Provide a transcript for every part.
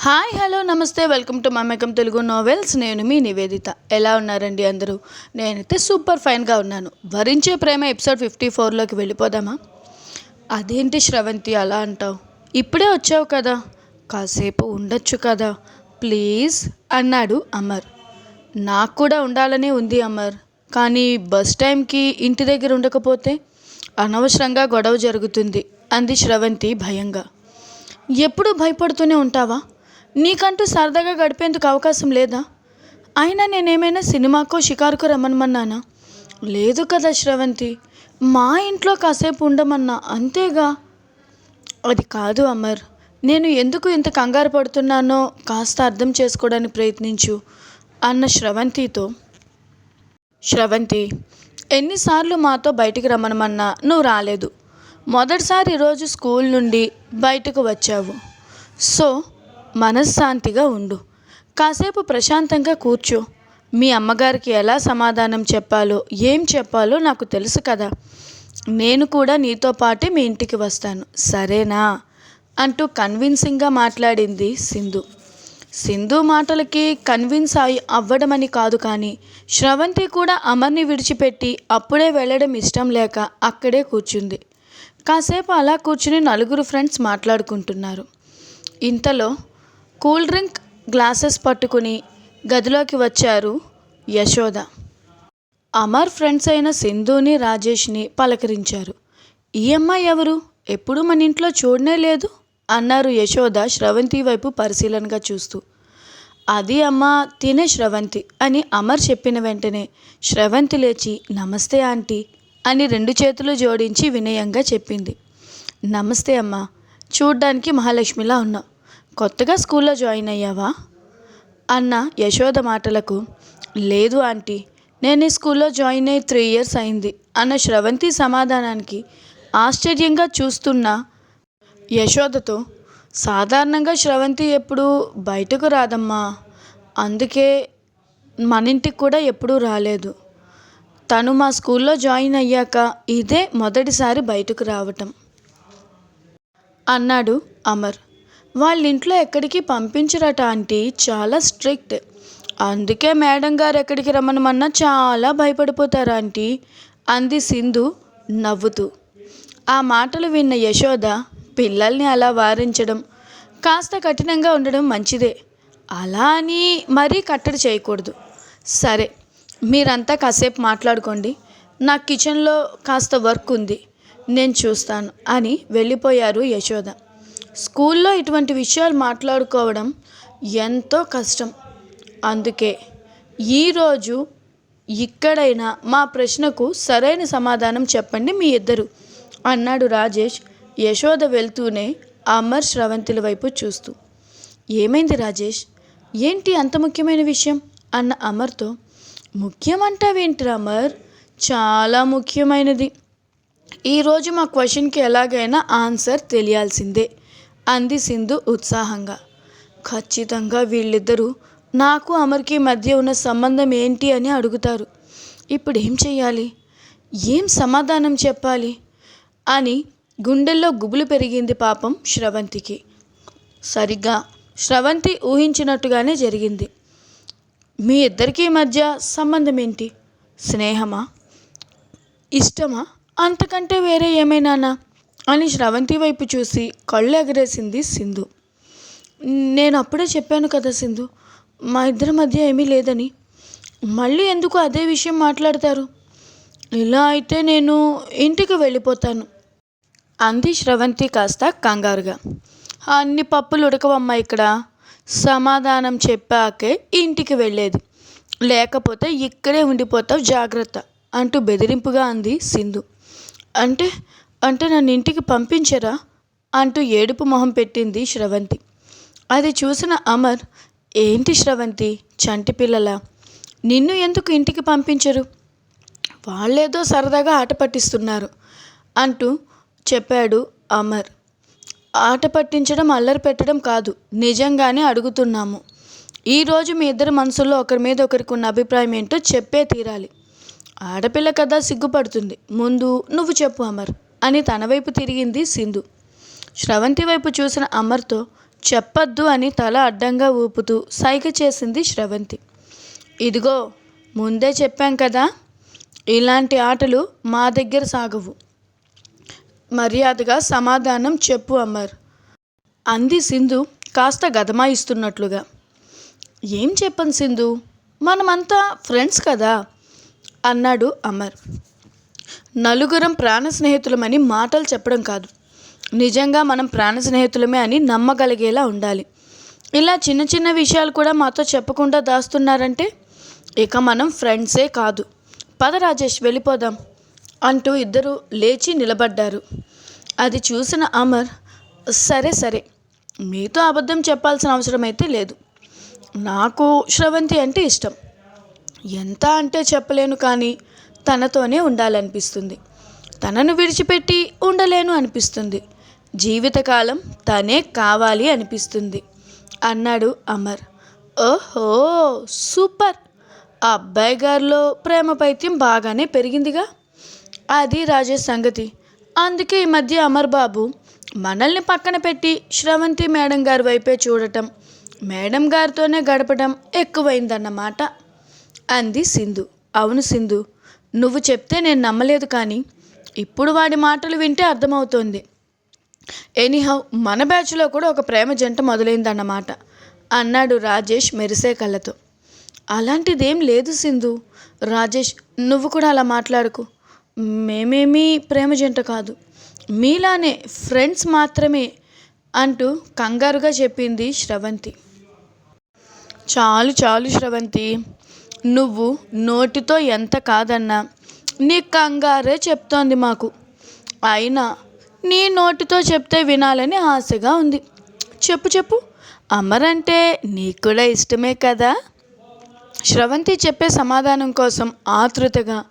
Hi hello namaste welcome to Mamekam Telugu novels నేను మీ నివేదిత. ఎలా ఉన్నారండి అందరూ? నేనైతే సూపర్ ఫైన్గా ఉన్నాను. వరించే ప్రేమ ఎపిసోడ్ ఫిఫ్టీ ఫోర్లోకి వెళ్ళిపోదామా? అదేంటి శ్రవంతి అలా అంటావు? ఇప్పుడే వచ్చావు కదా? కాసేపు ఉండొచ్చు కదా? ప్లీజ్ అన్నాడు అమర్. నాకు కూడా ఉండాలనే ఉంది అమర్. కానీ బస్ టైంకి ఇంటి దగ్గర ఉండకపోతే అనవసరంగా గొడవ జరుగుతుంది అంది శ్రవంతి భయంగా. ఎప్పుడు భయపడుతూనే ఉంటావా? నీకంటూ సరదాగా గడిపేందుకు అవకాశం లేదా? అయినా నేనేమైనా సినిమాకో షికారుకో రమ్మనమన్నానా? లేదు కదా శ్రవంతి. మా ఇంట్లో కాసేపు ఉండమన్నా అంతేగా? అది కాదు అమర్. నేను ఎందుకు ఇంత కంగారు పడుతున్నానో కాస్త అర్థం చేసుకోవడానికి ప్రయత్నించు అన్న శ్రవంతితో. శ్రవంతి ఎన్నిసార్లు మాతో బయటికి రమ్మనమన్నా నువ్వు రాలేదు. మొదటిసారి ఈరోజు స్కూల్ నుండి బయటకు వచ్చావు. సో మనశ్శాంతిగా ఉండు. కాసేపు ప్రశాంతంగా కూర్చో. మీ అమ్మగారికి ఎలా సమాధానం చెప్పాలో ఏం చెప్పాలో నాకు తెలుసు కదా. నేను కూడా నీతో పాటే మీ ఇంటికి వస్తాను. సరేనా? అంటూ కన్విన్సింగ్గా మాట్లాడింది సింధు. సింధు మాటలకి కన్విన్స్ అయి అవ్వడమని కాదు కానీ శ్రవంతి కూడా అమర్ని విడిచిపెట్టి అప్పుడే వెళ్ళడం ఇష్టం లేక అక్కడే కూర్చుంది. కాసేపు అలా కూర్చుని నలుగురు ఫ్రెండ్స్ మాట్లాడుకుంటున్నారు. ఇంతలో కూల్ డ్రింక్ గ్లాసెస్ పట్టుకుని గదిలోకి వచ్చారు యశోద. అమర్ ఫ్రెండ్స్ అయిన సింధుని రాజేష్ని పలకరించారు. ఈ అమ్మాయి ఎవరు? ఎప్పుడు మన ఇంట్లో చూడనే లేదు? అన్నారు యశోద శ్రవంతి వైపు పరిశీలనగా చూస్తూ. అది అమ్మ తినే శ్రవంతి అని అమర్ చెప్పిన వెంటనే శ్రవంతి లేచి నమస్తే ఆంటీ అని రెండు చేతులు జోడించి వినయంగా చెప్పింది. నమస్తే అమ్మా చూడ్డానికి మహాలక్ష్మిలా ఉన్నావు కొత్తగా స్కూల్లో జాయిన్ అయ్యావా? అన్న యశోద మాటలకు లేదు ఆంటీ నేను ఈ స్కూల్లో జాయిన్ అయ్యి త్రీ ఇయర్స్ అయింది అన్న శ్రవంతి సమాధానానికి ఆశ్చర్యంగా చూస్తున్న యశోదతో సాధారణంగా శ్రవంతి ఎప్పుడు బయటకు రాదమ్మా అందుకే మన ఇంటికి కూడా ఎప్పుడూ రాలేదు. తను మా స్కూల్లో జాయిన్ అయ్యాక ఇదే మొదటిసారి బయటకు రావటం. అన్నాడు అమర్. వాళ్ళ ఇంట్లో ఎక్కడికి పంపించరట ఆంటీ. చాలా స్ట్రిక్ట్. అందుకే మేడం గారు ఎక్కడికి రమ్మనమన్నా చాలా భయపడిపోతారు ఆంటీ. అంది సింధు నవ్వుతూ. ఆ మాటలు విన్న యశోద పిల్లల్ని అలా వారించడం కాస్త కఠినంగా ఉండడం మంచిదే. అలా అని మరీ కట్టడి చేయకూడదు. సరే మీరంతా కాసేపు మాట్లాడుకోండి. నా కిచెన్లో కాస్త వర్క్ ఉంది. నేను చూస్తాను అని వెళ్ళిపోయారు యశోద. స్కూల్లో ఇటువంటి విషయాలు మాట్లాడుకోవడం ఎంతో కష్టం. అందుకే ఈరోజు ఇక్కడైనా మా ప్రశ్నకు సరైన సమాధానం చెప్పండి మీ ఇద్దరు అన్నాడు రాజేష్ యశోద వెళ్తూనే అమర్ శ్రవంతుల వైపు చూస్తూ. ఏమైంది రాజేష్? ఏంటి అంత ముఖ్యమైన విషయం? అన్న అమర్తో ముఖ్యమంటావేంటి అమర్? చాలా ముఖ్యమైనది. ఈరోజు మా క్వశ్చన్కి ఎలాగైనా ఆన్సర్ తెలియాల్సిందే. అంది సింధు ఉత్సాహంగా. ఖచ్చితంగా వీళ్ళిద్దరూ నాకు అమర్కి మధ్య ఉన్న సంబంధం ఏంటి అని అడుగుతారు. ఇప్పుడు ఏం చెయ్యాలి? ఏం సమాధానం చెప్పాలి? అని గుండెల్లో గుబులు పెరిగింది పాపం శ్రవంతికి. సరిగ్గా శ్రవంతి ఊహించినట్టుగానే జరిగింది. మీ ఇద్దరికీ మధ్య సంబంధం ఏంటి? స్నేహమా? ఇష్టమా? అంతకంటే వేరే ఏమైనానా అని శ్రవంతి వైపు చూసి కళ్ళు ఎగరేసింది సింధు. నేను అప్పుడే చెప్పాను కదా సింధు మా ఇద్దరి మధ్య ఏమీ లేదని. మళ్ళీ ఎందుకు అదే విషయం మాట్లాడతారు? ఇలా అయితే నేను ఇంటికి వెళ్ళిపోతాను. అంది శ్రవంతి కాస్త కంగారుగా. అన్ని పప్పులు ఉడకవమ్మ ఇక్కడ. సమాధానం చెప్పాకే ఇంటికి వెళ్ళేది. లేకపోతే ఇక్కడే ఉండిపోతావు జాగ్రత్త అంటూ బెదిరింపుగా అంది సింధు. అంటే అంటే నన్ను ఇంటికి పంపించరా? అంటూ ఏడుపు మొహం పెట్టింది శ్రవంతి. అది చూసిన అమర్ ఏంటి శ్రవంతి? చంటి పిల్లల? నిన్ను ఎందుకు ఇంటికి పంపించరు? వాళ్ళేదో సరదాగా ఆట పట్టిస్తున్నారు అంటూ చెప్పాడు అమర్. ఆట పట్టించడం అల్లరి పెట్టడం కాదు నిజంగానే అడుగుతున్నాము. ఈరోజు మీ ఇద్దరు మనసుల్లో ఒకరి మీద ఒకరికి ఉన్న అభిప్రాయం ఏంటో చెప్పే తీరాలి. ఆడపిల్ల కదా సిగ్గుపడుతుంది. ముందు నువ్వు చెప్పు అమర్. అని తన వైపు తిరిగింది సింధు. శ్రవంతి వైపు చూసిన అమర్తో చెప్పొద్దు అని తల అడ్డంగా ఊపుతూ సైగ చేసింది శ్రవంతి. ఇదిగో ముందే చెప్పాం కదా ఇలాంటి ఆటలు మా దగ్గర సాగవు. మర్యాదగా సమాధానం చెప్పు అమర్ అంది సింధు కాస్త గదమాయిస్తున్నట్లుగా. ఏం చెప్పను సింధు? మనమంతా ఫ్రెండ్స్ కదా అన్నాడు అమర్. నలుగురం ప్రాణ స్నేహితులమని మాటలు చెప్పడం కాదు. నిజంగా మనం ప్రాణ స్నేహితులమే అని నమ్మగలిగేలా ఉండాలి. ఇలా చిన్న చిన్న విషయాలు కూడా మాతో చెప్పకుండా దాస్తున్నారంటే ఇక మనం ఫ్రెండ్సే కాదు. పద రాజేష్ వెళ్ళిపోదాం అంటూ ఇద్దరు లేచి నిలబడ్డారు. అది చూసిన అమర్ సరే సరే మీతో అబద్ధం చెప్పాల్సిన అవసరం అయితే లేదు. నాకు శ్రవంతి అంటే ఇష్టం. ఎంత అంటే చెప్పలేను కానీ తనతోనే ఉండాలనిపిస్తుంది. తనను విడిచిపెట్టి ఉండలేను అనిపిస్తుంది. జీవితకాలం తనే కావాలి అనిపిస్తుంది. అన్నాడు అమర్. ఓహో సూపర్! ఆ అబ్బాయి గారిలో ప్రేమ పైత్యం బాగానే పెరిగిందిగా. అది రాజేష్ సంగతి. అందుకే ఈ మధ్య అమర్ బాబు మనల్ని పక్కన పెట్టి శ్రవంతి మేడం గారి వైపే చూడటం మేడం గారితోనే గడపడం ఎక్కువైందన్నమాట. అంది సింధు. అవును సింధు నువ్వు చెప్తే నేను నమ్మలేదు కానీ ఇప్పుడు వాడి మాటలు వింటే అర్థమవుతోంది. ఎనీహౌ మన బ్యాచ్లో కూడా ఒక ప్రేమ జంట మొదలైందన్నమాట. అన్నాడు రాజేష్ మెరిసే కళ్ళతో. అలాంటిదేం లేదు సింధు. రాజేష్ నువ్వు కూడా అలా మాట్లాడుకు. మేమేమీ ప్రేమ జంట కాదు. మీలానే ఫ్రెండ్స్ మాత్రమే అంటూ కంగారుగా చెప్పింది శ్రవంతి. చాలు చాలు శ్రవంతి. నువ్వు నోటితో ఎంత కాదన్నా నీ కంగారే చెప్తోంది మాకు. అయినా నీ నోటితో చెప్తే వినాలని ఆశగా ఉంది. చెప్పు చెప్పు. అమరంటే నీకు కూడా ఇష్టమే కదా? శ్రవంతి చెప్పే సమాధానం కోసం ఆతృతగా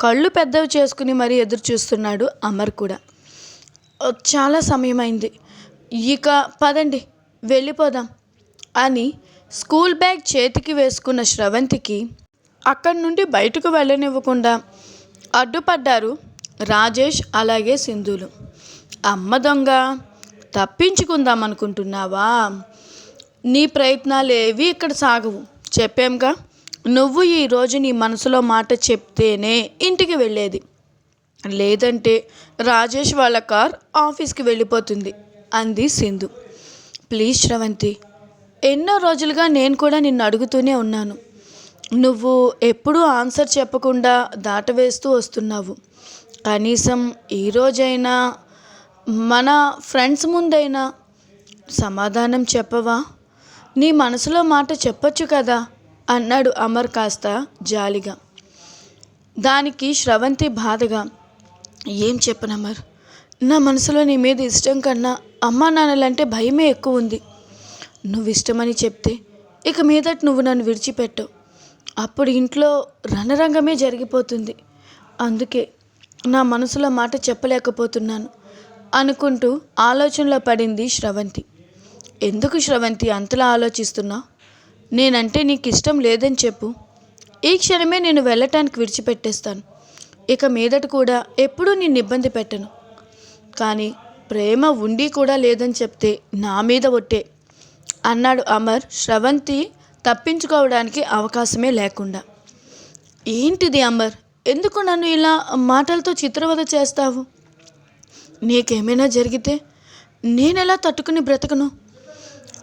కళ్ళు పెద్దవి చేసుకుని మరీ ఎదురు చూస్తున్నాడు అమర్ కూడా. చాలా సమయమైంది. ఇక పదండి వెళ్ళిపోదాం అని స్కూల్ బ్యాగ్ చేతికి వేసుకున్న శ్రవంతికి అక్కడి నుండి బయటకు వెళ్ళనివ్వకుండా అడ్డుపడ్డారు రాజేష్ అలాగే సింధులు. అమ్మ దొంగ తప్పించుకుందాం అనుకుంటున్నావా? నీ ప్రయత్నాలు ఏవి ఇక్కడ సాగవు. చెప్పాంగా నువ్వు ఈరోజు నీ మనసులో మాట చెప్తేనే ఇంటికి వెళ్ళేది. లేదంటే రాజేష్ వాళ్ళ కార్ ఆఫీస్కి వెళ్ళిపోతుంది అంది సింధు. ప్లీజ్ శ్రవంతి ఎన్నో రోజులుగా నేను కూడా నిన్ను అడుగుతూనే ఉన్నాను. నువ్వు ఎప్పుడూ ఆన్సర్ చెప్పకుండా దాటవేస్తూ వస్తున్నావు. కనీసం ఈరోజైనా మన ఫ్రెండ్స్ ముందైనా సమాధానం చెప్పవా? నీ మనసులో మాట చెప్పొచ్చు కదా? అన్నాడు అమర్ కాస్త జాలిగా. దానికి శ్రవంతి బాధగా ఏం చెప్పను అమర్ నా మనసులో నీ మీద ఇష్టం కన్నా అమ్మా నాన్నలంటే భయమే ఎక్కువ ఉంది నువ్వు ఇష్టమని చెప్తే ఇక మీదట నువ్వు నన్ను విడిచిపెట్టవు. అప్పుడు ఇంట్లో రణరంగమే జరిగిపోతుంది. అందుకే నా మనసులో మాట చెప్పలేకపోతున్నాను అనుకుంటూ ఆలోచనలో పడింది శ్రవంతి. ఎందుకు శ్రవంతి అంతలా ఆలోచిస్తున్నా? నేనంటే నీకు ఇష్టం లేదని చెప్పు. ఈ క్షణమే నేను వెళ్ళటానికి విడిచిపెట్టేస్తాను. ఇక మీదట కూడా ఎప్పుడూ నిన్ను ఇబ్బంది పెట్టను. కానీ ప్రేమ ఉండి కూడా లేదని చెప్తే నా మీద ఒట్టే. అన్నాడు అమర్. శ్రవంతి తప్పించుకోవడానికి అవకాశమే లేకుండా. ఏంటిది అమర్? ఎందుకు నన్ను ఇలా మాటలతో చిత్రవద చేస్తావు? నీకేమైనా జరిగితే నేనెలా తట్టుకుని బ్రతకను?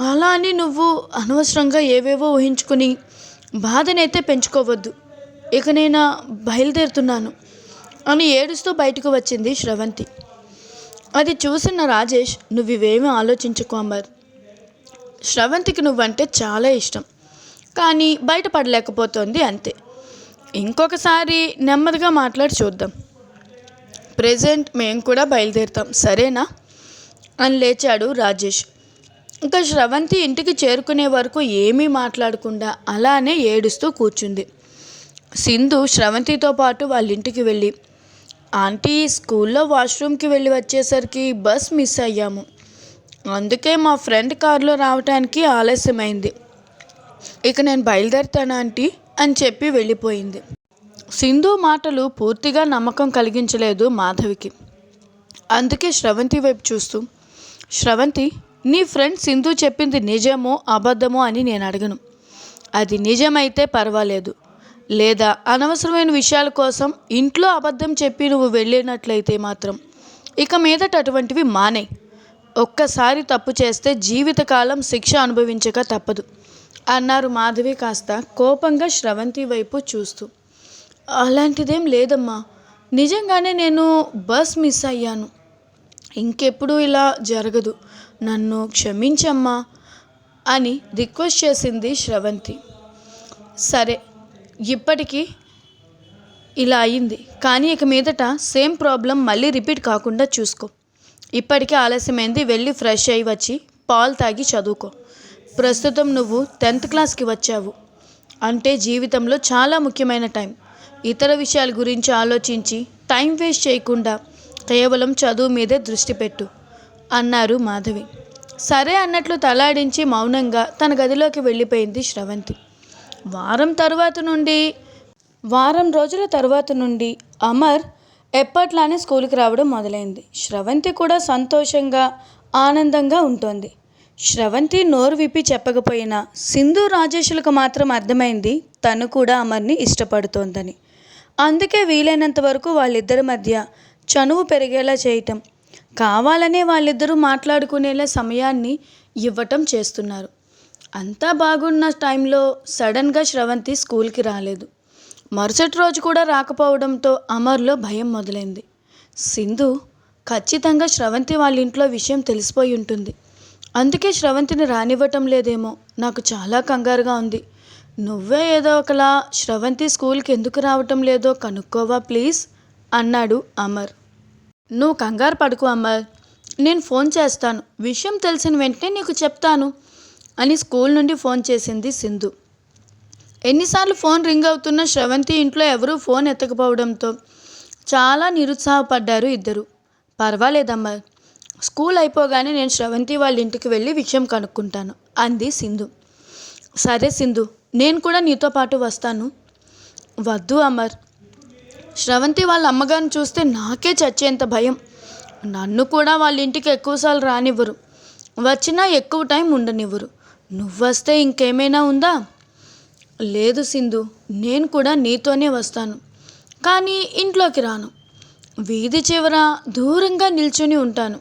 అలా అని నువ్వు అనవసరంగా ఏవేవో ఊహించుకుని బాధనైతే పెంచుకోవద్దు. ఇక నేను బయలుదేరుతున్నాను అని ఏడుస్తూ బయటకు వచ్చింది శ్రవంతి అది చూసిన రాజేష్ నువ్వు ఇవేమీ ఆలోచించుకో అమర్. శ్రవంతికి నువ్వంటే చాలా ఇష్టం. కానీ బయటపడలేకపోతుంది అంతే. ఇంకొకసారి నెమ్మదిగా మాట్లాడి చూద్దాం. ప్రజెంట్ మేము కూడా బయలుదేరుతాం సరేనా? అని లేచాడు రాజేష్. ఇంకా శ్రవంతి ఇంటికి చేరుకునే వరకు ఏమీ మాట్లాడకుండా అలానే ఏడుస్తూ కూర్చుంది. సింధు శ్రవంతితో పాటు వాళ్ళ ఇంటికి వెళ్ళి ఆంటీ స్కూల్లో వాష్రూమ్కి వెళ్ళి వచ్చేసరికి బస్ మిస్ అయ్యాము. అందుకే మా ఫ్రెండ్ కారులో రావటానికి ఆలస్యమైంది. ఇక నేను బయలుదేరుతాను ఆంటీ? అని చెప్పి వెళ్ళిపోయింది. సింధు మాటలు పూర్తిగా నమ్మకం కలిగించలేదు మాధవికి. అందుకే శ్రవంతి వైపు చూస్తూ శ్రవంతి నీ ఫ్రెండ్ సింధు చెప్పింది నిజమో అబద్ధమో అని నేను అడగను. అది నిజమైతే పర్వాలేదు. లేదా అనవసరమైన విషయాల కోసం ఇంట్లో అబద్ధం చెప్పి నువ్వు వెళ్ళినట్లయితే మాత్రం ఇక మీదట అటువంటివి మానే. ఒక్కసారి తప్పు చేస్తే జీవితకాలం శిక్ష అనుభవించక తప్పదు. అన్నారు మాధవి కాస్త కోపంగా శ్రవంతి వైపు చూస్తూ. అలాంటిదేం లేదమ్మా. నిజంగానే నేను బస్ మిస్ అయ్యాను. ఇంకెప్పుడు ఇలా జరగదు. నన్ను క్షమించమ్మా అని రిక్వెస్ట్ చేసింది శ్రవంతి. సరే ఇప్పటికీ ఇలా అయింది. కానీ ఇక మీదట సేమ్ ప్రాబ్లం మళ్ళీ రిపీట్ కాకుండా చూసుకో. ఇప్పటికే ఆలస్యమైంది. వెళ్ళి ఫ్రెష్ అయ్యి వచ్చి పాలు తాగి చదువుకో. ప్రస్తుతం నువ్వు టెన్త్ క్లాస్కి వచ్చావు. అంటే జీవితంలో చాలా ముఖ్యమైన టైం ఇతర విషయాల గురించి ఆలోచించి టైం వేస్ట్ చేయకుండా కేవలం చదువు మీదే దృష్టి పెట్టు అన్నారు మాధవి. సరే అన్నట్లు తలాడించి మౌనంగా తన గదిలోకి వెళ్ళిపోయింది శ్రవంతి. వారం తర్వాత నుండి వారం రోజుల తర్వాత నుండి అమర్ ఎప్పట్లానే స్కూల్కి రావడం మొదలైంది. శ్రవంతి కూడా సంతోషంగా ఆనందంగా ఉంటుంది. శ్రవంతి నోరు విప్పి చెప్పకపోయినా సింధు రాజేషులకు మాత్రం అర్థమైంది తను కూడా అమర్ని ఇష్టపడుతోందని. అందుకే వీలైనంత వరకు వాళ్ళిద్దరి మధ్య చనువు పెరిగేలా చేయటం కావాలనే వాళ్ళిద్దరూ మాట్లాడుకునేలా సమయాన్ని ఇవ్వటం చేస్తున్నారు. అంతా బాగున్న టైంలో సడన్గా శ్రవంతి స్కూల్కి రాలేదు. మరుసటి రోజు కూడా రాకపోవడంతో అమర్లో భయం మొదలైంది. సింధు ఖచ్చితంగా శ్రవంతి వాళ్ళ ఇంట్లో విషయం తెలిసిపోయి ఉంటుంది. అందుకే శ్రవంతిని రానివ్వటం లేదేమో. నాకు చాలా కంగారుగా ఉంది. నువ్వే ఏదో ఒకలా శ్రవంతి స్కూల్కి ఎందుకు రావటం లేదో కనుక్కోవా ప్లీజ్? అన్నాడు అమర్. నువ్వు కంగారు పడుకు అమర్. నేను ఫోన్ చేస్తాను. విషయం తెలిసిన వెంటనే నీకు చెప్తాను అని స్కూల్ నుండి ఫోన్ చేసింది సింధు. ఎన్నిసార్లు ఫోన్ రింగ్ అవుతున్న శ్రవంతి ఇంట్లో ఎవరూ ఫోన్ ఎత్తకపోవడంతో చాలా నిరుత్సాహపడ్డారు ఇద్దరు. పర్వాలేదమ్మా స్కూల్ అయిపోగానే నేను శ్రవంతి వాళ్ళ ఇంటికి వెళ్ళి విషయం కనుక్కుంటాను అంది సింధు. సరే సింధు నేను కూడా నీతో పాటు వస్తాను. వద్దు అమర్. శ్రవంతి వాళ్ళ అమ్మగారిని చూస్తే నాకే చచ్చేంత భయం. నన్ను కూడా వాళ్ళ ఇంటికి ఎక్కువసార్లు రానివ్వరు. వచ్చినా ఎక్కువ టైం ఉండనివ్వరు. నువ్వు వస్తే ఇంకేమైనా ఉందా? లేదు సింధు నేను కూడా నీతోనే వస్తాను. కానీ ఇంట్లోకి రాను. వీధి చివర దూరంగా నిల్చుని ఉంటాను.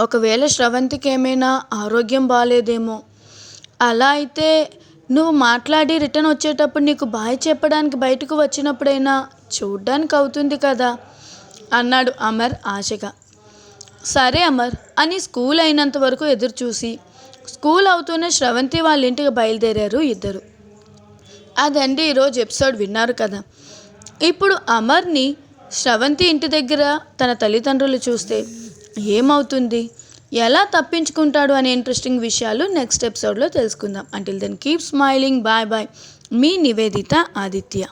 ఒకవేళ శ్రవంతికి ఏమైనా ఆరోగ్యం బాగాలేదేమో అలా అయితే నువ్వు మాట్లాడి రిటర్న్ వచ్చేటప్పుడు నీకు బాయ్ చెప్పడానికి బయటకు వచ్చినప్పుడైనా చూడ్డానికి అవుతుంది కదా? అన్నాడు అమర్ ఆశగా. సరే అమర్ అని స్కూల్ అయినంత వరకు ఎదురు చూసి స్కూల్ అవుతూనే శ్రవంతి వాళ్ళ ఇంటికి బయలుదేరారు ఇద్దరు. అదండి ఈరోజు ఎపిసోడ్ విన్నారు కదా. ఇప్పుడు అమర్ని శ్రవంతి ఇంటి దగ్గర తన తల్లిదండ్రులు చూస్తే ఏమవుతుంది? ఎలా తప్పించుకుంటాడు అనే ఇంట్రెస్టింగ్ విషయాలు నెక్స్ట్ ఎపిసోడ్లో తెలుసుకుందాం. Until then keep smiling bye bye మీ నివేదిత ఆదిత్య.